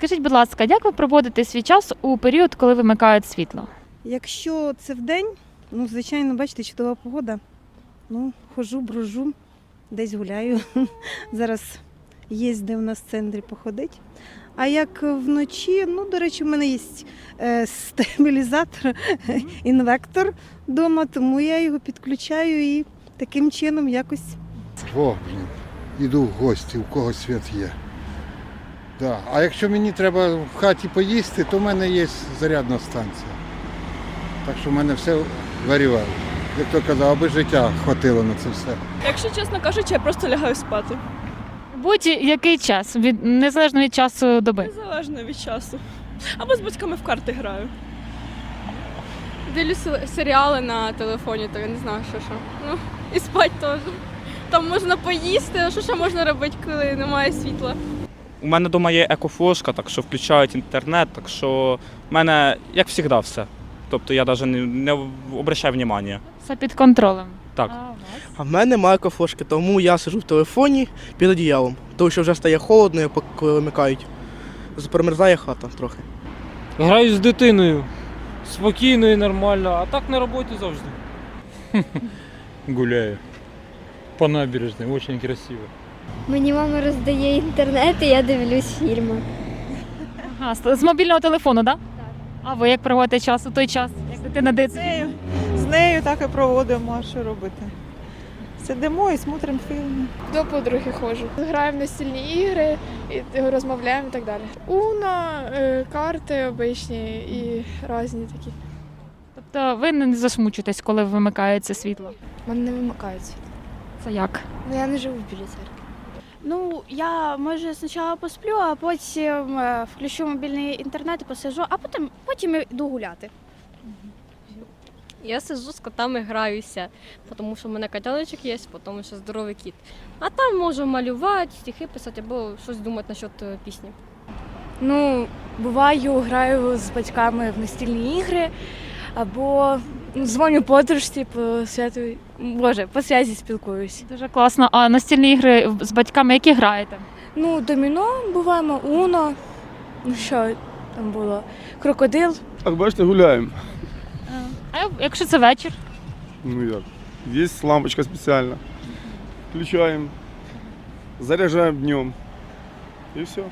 Скажіть, будь ласка, як ви проводите свій час у період, коли вимикають світло? Якщо це вдень, ну, звичайно, бачите, чудова погода. Ну, хожу, брожу, десь гуляю. Зараз є де в нас в центрі походити. А як вночі, ну, до речі, в мене є е, стабілізатор, інвектор вдома, тому я його підключаю і таким чином якось О, блін, іду в гості, у кого світ є. Да. А якщо мені треба в хаті поїсти, то в мене є зарядна станція. Так що в мене все варювало. Як то казав, аби життя хватило на це все. Якщо чесно кажучи, я просто лягаю спати. Будь-який час, від незалежно від часу доби. Незалежно від часу. Або з батьками в карти граю. Дивлюся серіали на телефоні, то я не знаю, що що. Ну, і спать теж. Там можна поїсти, а що ще можна робити, коли немає світла? У мене вдома є екофлошка, так що включають інтернет, так що в мене, як завжди, все. Тобто я навіть не, не обращаю внимання. Все під контролем. Так. А? А в мене немає кофошки, тому я сижу в телефоні під одіялом. Тому що вже стає холодно, коли вимикають. Промерзає хата трохи. Граю з дитиною. Спокійно і нормально, а так на роботі завжди. Гуляю. По набережной, очень красиво. Мені мама роздає інтернет, і я дивлюсь фільми. Ага, з, з мобільного телефону, так? Так. А ви як проводите час у той час, як дитина дитина? З нею так і проводимо, а що робити. Сидимо і смотримо фільми. До подруги ходжу. Граємо в настільні ігри, і розмовляємо і так далі. Уно, е, карти обичні і різні такі. Тобто ви не засмучуєтесь, коли вимикається світло. Мене не вимикаються. Це як? Ну я не живу біля церкви. Ну, я може спочатку посплю, а потім е, включу мобільний інтернет і посижу, а потім, потім йду гуляти. Я сижу з котами граюся, тому що в мене котяночок є, тому що здоровий кіт. А там можу малювати, стихи писати або щось думати насчет е, пісні. Ну, буваю, граю з батьками в настільні ігри, або дзвоню подружці по святу, боже, по связі спілкуюсь. Дуже класно. А настільні ігри з батьками, які граєте? Ну, доміно буваємо, уно. Ну що там було? Крокодил. Так, бачите, гуляємо. А якщо це вечір? Ну як? Є лампочка спеціальна. Включаємо, заряджаємо днем. І все.